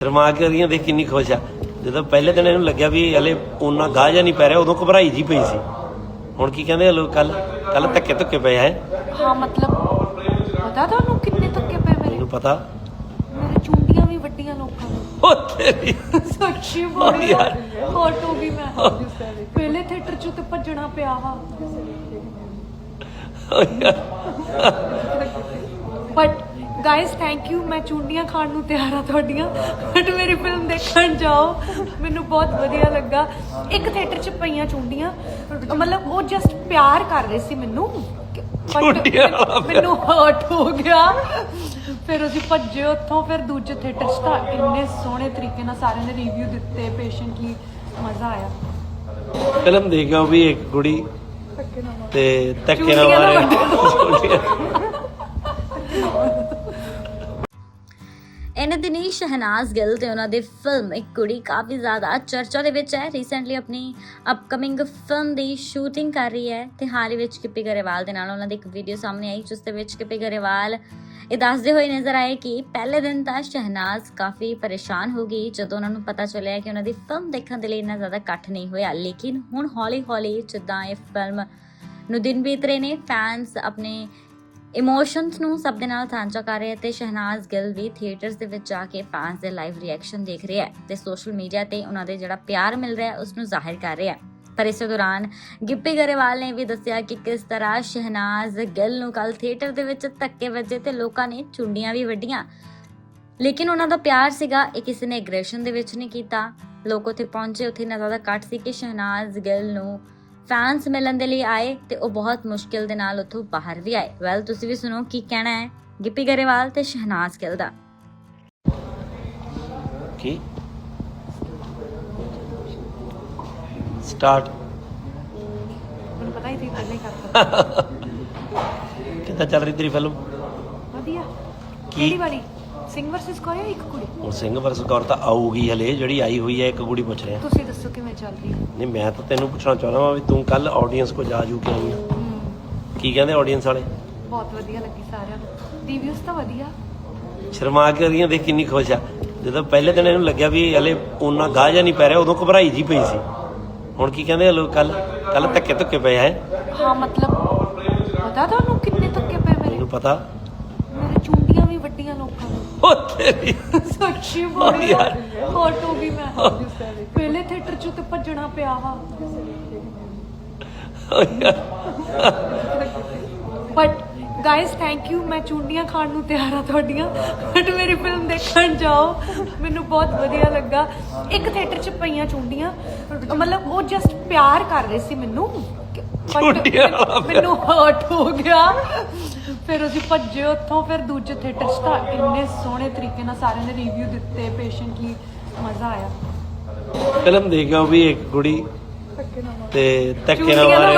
ਰਮਾ ਕੇ ਉਹਦੀਆਂ ਦੇਖ ਕਿੰਨੀ ਖੁਸ਼ ਆ। ਜਦੋਂ ਪਹਿਲੇ ਦਿਨ ਇਹਨੂੰ ਲੱਗਿਆ ਵੀ ਹਲੇ ਉਹਨਾਂ ਗਾਹ ਜਾਂ ਨਹੀਂ ਪੈ ਰਿਹਾ ਉਦੋਂ ਘਬਰਾਈ ਜੀ ਪਈ ਸੀ। ਹੁਣ ਕੀ ਕਹਿੰਦੇ ਲੋਕ ਕੱਲ ਕੱਲ ਧੱਕੇ ਧੁੱਕੇ ਪਏ ਹੈ? ਹਾਂ ਮਤਲਬ ਪਤਾ ਤੁਹਾਨੂੰ ਕਿੰਨੇ ਧੱਕੇ ਪਏ ਮੇਰੇ? ਮੈਨੂੰ ਪਤਾ। ਮੇਰੇ ਚੁੰਡੀਆਂ ਵੀ ਵੱਡੀਆਂ ਲੋਕਾਂ ਨੇ। ਉਹ ਤੇਰੀ ਸੱਚੀ ਬੋਲੀ ਹੋ। ਗਈ ਮੈਂ ਪਹਿਲੇ ਥੀਏਟਰ ਚ ਤੇ ਭੱਜਣਾ ਪਿਆ ਵਾ। ਬਟ ਗਾਇਸ ਥੈਂਕ ਯੂ ਮੈਂ ਚੁੰਡੀਆਂ ਖਾਣ ਨੂੰ ਤਿਆਰ ਆ ਤੁਹਾਡੀਆਂ ਬਟ ਮੇਰੀ ਫਿਲਮ ਦੇਖਣ ਜਾਓ। ਮੈਨੂੰ ਬਹੁਤ ਵਧੀਆ ਲੱਗਾ। ਇੱਕ ਥੀਏਟਰ 'ਚ ਪਈਆਂ ਚੁੰਡੀਆਂ। ਮਤਲਬ ਉਹ ਜਸਟ ਪਿਆਰ ਕਰ ਰਹੇ ਸੀ ਮੈਨੂੰ। ਚੁੰਡੀਆਂ। ਮੈਨੂੰ ਹਰਟ ਹੋ ਗਿਆ। ਫਿਰ ਅਸੀਂ ਭੱਜੇ ਉੱਥੋਂ ਫਿਰ ਦੂਜੇ ਥੀਏਟਰ 'ਚ ਤਾਂ ਇੰਨੇ ਸੋਹਣੇ ਤਰੀਕੇ ਨਾਲ ਸਾਰਿਆਂ ਨੇ ਰਿਵਿਊ ਦਿੱਤੇ ਪੇਸ਼ੈਂਟਲੀ ਮਜ਼ਾ ਆਇਆ। ਫਿਲਮ ਦੇਖਿਓ ਵੀ ਇੱਕ ਕੁੜੀ ਤੇ ਧੱਕੇ ਨਾਲ ਮਾਰੇ ਚੁੰਡੀਆਂ। ਇਹਨਾਂ ਦਿਨੀ ਸ਼ਹਿਨਾਜ਼ ਗਿੱਲ ਤੇ ਉਹਨਾਂ ਦੀ ਫਿਲਮ ਇੱਕ ਕੁੜੀ ਕਾਫੀ ਜ਼ਿਆਦਾ ਚਰਚਾ ਦੇ ਵਿੱਚ ਹੈ ਰੀਸੈਂਟਲੀ ਆਪਣੀ ਅਪਕਮਿੰਗ ਫਿਲਮ ਦੀ ਸ਼ੂਟਿੰਗ ਕਰ ਰਹੀ ਹੈ ਤੇ ਹਾਲ ਹੀ ਵਿੱਚ ਕਿਪੀ ਗਰੇਵਾਲ ਦੇ ਨਾਲ ਉਹਨਾਂ ਦੀ ਇੱਕ ਵੀਡੀਓ ਸਾਹਮਣੇ ਆਈ, ਜਿਸ ਦੇ ਵਿੱਚ ਕਿਪੀ ਗਰੇਵਾਲ ਇਹ ਦੱਸਦੇ ਹੋਏ ਨਜ਼ਰ ਆਏ ਕਿ ਪਹਿਲੇ ਦਿਨ ਤਾਂ ਸ਼ਹਿਨਾਜ਼ ਕਾਫੀ ਪਰੇਸ਼ਾਨ ਹੋ ਗਈ, ਜਦੋਂ ਉਹਨਾਂ ਨੂੰ ਪਤਾ ਚੱਲਿਆ ਕਿ ਉਹਨਾਂ ਦੀ ਫਿਲਮ ਦੇਖਣ ਦੇ ਲਈ ਇੰਨਾ ਜ਼ਿਆਦਾ ਇਕੱਠ ਨਹੀਂ ਹੋਇਆ ਲੇਕਿਨ ਹੁਣ ਹੌਲੀ-ਹੌਲੀ ਜਿੱਦਾਂ ਇਹ ਫਿਲਮ ਨੂੰ ਦਿਨ ਬੀਤ ਰਹੇ ਨੇ ਫੈਨਸ ਆਪਣੇ ਇਮੋਸ਼ਨਸ ਨੂੰ ਸਭ ਦੇ ਨਾਲ ਸਾਂਝਾ ਕਰ ਰਹੇ ਤੇ ਸ਼ਹਿਨਾਜ਼ ਗਿੱਲ ਵੀ ਥੀਏਟਰਸ ਦੇ ਵਿੱਚ ਜਾ ਕੇ ਫੈਨਸ ਦੇ ਲਾਈਵ ਰਿਐਕਸ਼ਨ ਦੇਖ ਰਿਹਾ ਹੈ ਤੇ ਸੋਸ਼ਲ ਮੀਡੀਆ ਤੇ ਉਹਨਾਂ ਦੇ ਜਿਹੜਾ ਪਿਆਰ ਮਿਲ ਰਿਹਾ ਹੈ ਉਸ ਨੂੰ ਜ਼ਾਹਿਰ ਕਰ ਰਿਹਾ ਹੈ। ਪਰ ਇਸੇ ਦੌਰਾਨ ਗਿੱਪੀ ਗਰੇਵਾਲ ਨੇ ਵੀ ਦੱਸਿਆ ਕਿ ਕਿਸ ਤਰ੍ਹਾਂ ਸ਼ਹਿਨਾਜ਼ ਗਿੱਲ ਨੂੰ ਕੱਲ ਥੀਏਟਰ ਦੇ ਵਿੱਚ ਧੱਕੇ ਵੱਜੇ ਤੇ ਲੋਕਾਂ ਨੇ ਚੁੰਡੀਆਂ ਵੀ ਵੱਡੀਆਂ ਲੇਕਿਨ ਉਹਨਾਂ ਦਾ ਪਿਆਰ ਸੀਗਾ, ਇਹ ਕਿਸੇ ਨੇ ਐਗਰੈਸ਼ਨ ਦੇ ਵਿੱਚ ਨਹੀਂ ਕੀਤਾ। ਲੋਕ ਉੱਥੇ ਪਹੁੰਚੇ, ਉੱਥੇ ਨਾ ਜ਼ਿਆਦਾ ਕੱਟ ਸੀ ਕਿ ਸ਼ਹਿਨਾਜ਼ ਗਿੱਲ ਨੂੰ ਫੈਨਸ ਮਿਲਣ ਦੇ ਲਈ ਆਏ ਤੇ ਉਹ ਬਹੁਤ ਮੁਸ਼ਕਿਲ ਦੇ ਨਾਲ ਉੱਥੋਂ ਬਾਹਰ ਵੀ ਆਏ। ਵੈਲ ਤੁਸੀਂ ਵੀ ਸੁਣੋ ਕੀ ਕਹਿਣਾ ਹੈ। ਗਿੱਪੀ ਗਰੇਵਾਲ ਤੇ ਸ਼ਹਿਨਾਜ਼ ਗਿੱਲ ਦਾ। ਕੀ? ਸਟਾਰਟ ਮੈਨੂੰ ਪਤਾ ਹੀ ਸੀ ਪਹਿਲਾਂ ਹੀ ਕਰਤਾ ਕਿੱਦਾਂ ਚੱਲ ਰਹੀ ਤੇਰੀ ਫਿਲਮ ਵਧੀਆ। ਕੀ? ਕਿਹੜੀ ਵਾਲੀ? ਸਿੰਘ ਵਰਸਸ ਕੋਈ ਇੱਕ ਕੁੜੀ? ਹੁਣ ਸਿੰਘ ਵਰਸ ਕੌਰ ਤਾਂ ਆਊਗੀ ਹਲੇ ਜਿਹੜੀ ਆਈ ਹੋਈ ਹੈ ਇੱਕ ਕੁੜੀ ਪੁੱਛ ਰਿਹਾ। ਤੁਸੀਂ ਦੱਸੋ ਕਿਵੇਂ ਚੱਲਦੀ ਹੈ? ਨਹੀਂ ਮੈਂ ਤਾਂ ਤੈਨੂੰ ਪੁੱਛਣਾ ਚਾਹੁੰਦਾ ਵਾਂ ਵੀ ਤੂੰ ਕੱਲ ਆਡੀਅנס ਕੋ ਜਾ ਜੂ ਕੇ ਆਈ ਆਂ। ਕੀ ਕਹਿੰਦੇ ਆਡੀਅנס ਵਾਲੇ? ਬਹੁਤ ਵਧੀਆ ਲੱਗੀ ਸਾਰਿਆਂ ਨੂੰ। ਰਿਵਿਊਜ਼ ਤਾਂ ਵਧੀਆ। ਸ਼ਰਮਾ ਕੇ ਉਹਦੀਆਂ ਦੇਖ ਕਿੰਨੀ ਖੁਸ਼ ਆ। ਜਦੋਂ ਪਹਿਲੇ ਦਿਨ ਇਹਨੂੰ ਲੱਗਿਆ ਵੀ ਹਲੇ ਉਹਨਾਂ ਗਾਹ ਜਾਂ ਨਹੀਂ ਪੈ ਰਿਹਾ ਉਦੋਂ ਘਬਰਾਈ ਜੀ ਪਈ ਸੀ। ਹੁਣ ਕੀ ਕਹਿੰਦੇ ਲੋਕ ਕੱਲ ਕੱਲ ਧੱਕੇ ਧੁੱਕੇ ਪਏ ਹੈ? ਹਾਂ ਮਤਲਬ ਪਤਾ ਤੁਹਾਨੂੰ ਕਿੰਨੇ ਧੱਕੇ ਪਏ ਮੈਨੂੰ ਪਤਾ। ਵੱਡੀਆਂ ਲੋਕਾਂ ਨੇ। ਉਹ ਤੇਰੀ ਸੱਚੀ ਓ ਬੋਲੀ। ਯਾਰ। ਹੋ ਗਈ ਮੈਂ ਪਹਿਲੇ ਥੀਏਟਰ 'ਚ ਤੇ ਭੱਜਣਾ ਪਿਆ ਵਾ। ਉਹ ਯਾਰ। ਬਟ ਗਾਇਸ ਥੈਂਕ ਯੂ ਮੈਂ ਚੁੰਡੀਆਂ ਖਾਣ ਨੂੰ ਤਿਆਰ ਆ ਤੁਹਾਡੀਆਂ। ਬਟ ਮੇਰੀ ਫਿਲਮ ਦੇਖਣ ਜਾਓ। ਮੈਨੂੰ ਬਹੁਤ ਵਧੀਆ ਲੱਗਾ। ਇੱਕ ਥੀਏਟਰ 'ਚ ਪਈਆਂ ਚੁੰਡੀਆਂ। ਮਤਲਬ ਉਹ ਜਸਟ ਪਿਆਰ ਕਰ ਰਹੇ ਸੀ ਮੈਨੂੰ। But ਚੁੰਡੀਆਂ ਵਾਲਾ ਪਿਆਰ। ਮੈਨੂੰ ਹਰਟ ਹੋ ਗਿਆ। ਫਿਰ ਅਸੀਂ ਭੱਜੇ ਉੱਥੋਂ ਫਿਰ ਦੂਜੇ ਥੀਏਟਰ 'ਚ ਤਾਂ ਇੰਨੇ ਸੋਹਣੇ ਤਰੀਕੇ ਨਾਲ ਸਾਰਿਆਂ ਨੇ ਰਿਵਿਊ ਦਿੱਤੇ ਪੇਸ਼ੈਂਟ ਪੇਸ਼ੈਂਟਲੀ ਮਜ਼ਾ ਆਇਆ। ਫਿਲਮ ਦੇਖਿਓ ਵੀ ਇੱਕ ਕੁੜੀ ਤੇ ਧੱਕੇ ਨਾਲ ਮਾਰੇ